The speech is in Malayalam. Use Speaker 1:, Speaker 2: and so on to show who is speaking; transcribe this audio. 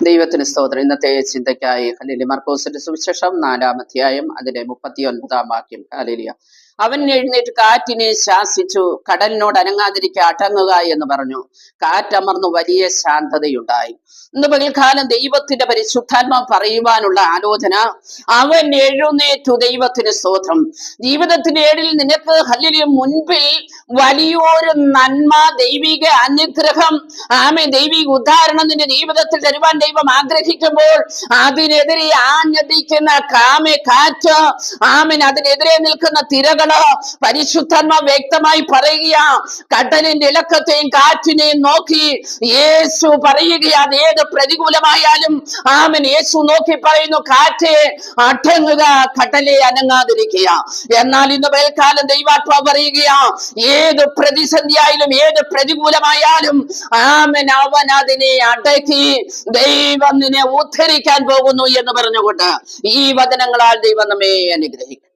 Speaker 1: ദൈവത്തിന് സ്തോത്രം. ഇന്നത്തെ ചിന്തയ്ക്കായി ഹലിലി മർക്കോസിന്റെ സുവിശേഷം നാലാം അധ്യായം അതിന്റെ മുപ്പത്തി ഒൻപതാം വാക്യം. ഹലിലിയ അവൻ എഴുന്നേറ്റ് കാറ്റിനെ ശാസിച്ചു കടലിനോട് അനങ്ങാതിരിക്ക അടങ്ങുക എന്ന് പറഞ്ഞു. കാറ്റമർന്നു വലിയ ശാന്തതയുണ്ടായി. ഇന്ന് പകൽക്കാലം ദൈവത്തിന്റെ പരിശുദ്ധാത്മാവ് പറയുവാനുള്ള ആലോചന അവൻ എഴുന്നേറ്റു ദൈവത്തിന് സ്തോത്രം. ജീവിതത്തിന്റെ ഏഴിൽ നിനക്ക് ഹല്ലിലും മുൻപിൽ വലിയൊരു നന്മ ദൈവിക അനുഗ്രഹം. ആമേ ദൈവിക ഉദാഹരണം നിന്റെ ജീവിതത്തിൽ തരുവാൻ ദൈവം ആഗ്രഹിക്കുമ്പോൾ അതിനെതിരെ ആഞ്ഞടിക്കുന്ന കാമെ കാറ്റ്. ആമൻ അതിനെതിരെ നിൽക്കുന്ന തിരകൾ പരിശുദ്ധന്മ വ്യക്തമായി പറയുക കടലിന്റെ ഇലക്കത്തെയും കാറ്റിനെയും നോക്കി യേശു പറയുക അത് ഏത് പ്രതികൂലമായാലും. ആമൻ യേശു നോക്കി പറയുന്നു കാറ്റ് അടങ്ങുക കടലെ അനങ്ങാതിരിക്കുക. എന്നാൽ ഇന്ന് വേൽക്കാലം ദൈവാത്മ പറയുക ഏത് പ്രതിസന്ധിയായാലും ഏത് പ്രതികൂലമായാലും ആമൻ അവൻ അതിനെ അടക്കി ദൈവം നിന്നെ ഉദ്ധരിക്കാൻ പോകുന്നു എന്ന് പറഞ്ഞുകൊണ്ട് ഈ വചനങ്ങളാൽ ദൈവം നമ്മെ അനുഗ്രഹിക്കും.